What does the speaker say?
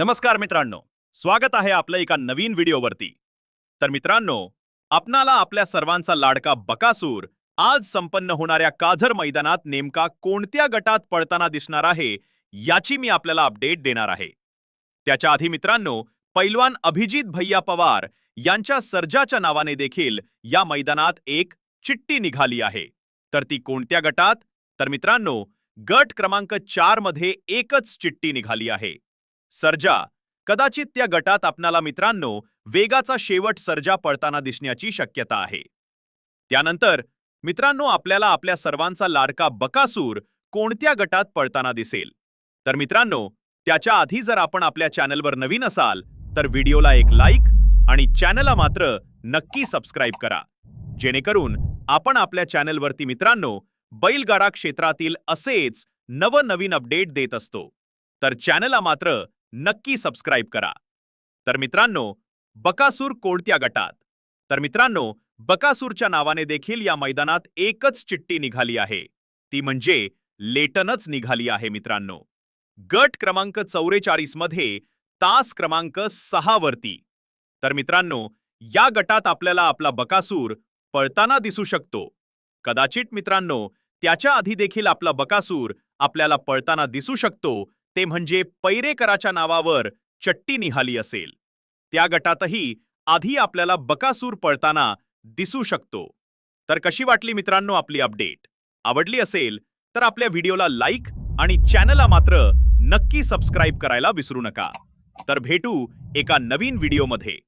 नमस्कार मित्रांनो. स्वागत आहे आपलं एका नवीन व्हिडिओवरती. तर मित्रांनो आपणाला आपल्या सर्वांचा लाडका बकासूर आज संपन्न होणाऱ्या काझर मैदानात नेमका कोणत्या गटात पळताना दिसणार आहे याची मी आपल्याला अपडेट देणार आहे. त्याच्या आधी मित्रांनो पैलवान अभिजित भैया पवार यांच्या सर्जाच्या नावाने देखील या मैदानात एक चिठ्ठी निघाली आहे. तर ती कोणत्या गटात? तर मित्रांनो गट क्रमांक चारमध्ये एकच चिठ्ठी निघाली आहे. सर्जा कदाचित त्या गटात आपणाला मित्रांनो वेगाचा शेवट सर्जा पळताना दिसण्याची शक्यता आहे. त्यानंतर मित्रांनो आपल्याला आपल्या सर्वांचा लाडका बकासूर कोणत्या गटात पळताना दिसेल? तर मित्रांनो त्याच्या आधी जर आपण आपल्या चॅनलवर नवीन असाल तर व्हिडिओला एक लाईक आणि चॅनलला मात्र नक्की सबस्क्राईब करा. जेणेकरून आपण आपल्या चॅनलवरती मित्रांनो बैलगाडा क्षेत्रातील असेच नवनवीन अपडेट देत असतो. तर चॅनलला मात्र नक्की सबस्क्राईब करा. तर मित्रांनो बकासूर कोणत्या गटात. तर मित्रांनो बकासूरच्या नावाने देखील या मैदानात एकच चिठ्ठी निघाली आहे. ती म्हणजे लेटनच निघाली आहे मित्रांनो. गट क्रमांक चौवेचाळीसमध्ये तास क्रमांक सहा वरती. तर मित्रांनो या गटात आपल्याला आपला बकासूर पळताना दिसू शकतो. कदाचित मित्रांनो त्याच्या आधी देखील आपला बकासूर आपल्याला पळताना दिसू शकतो. ते म्हणजे पैरेकराच्या नावावर चट्टी निहाली असेल. त्या गटातही आधी आपल्याला बकासूर पळताना दिसू शकतो. तर कशी वाटली मित्रांनो आपली अपडेट? आवडली असेल तर आपल्या व्हिडिओला लाईक आणि चॅनलला मात्र नक्की सबस्क्राईब करायला विसरू नका. तर भेटू एका नवीन व्हिडिओमध्ये.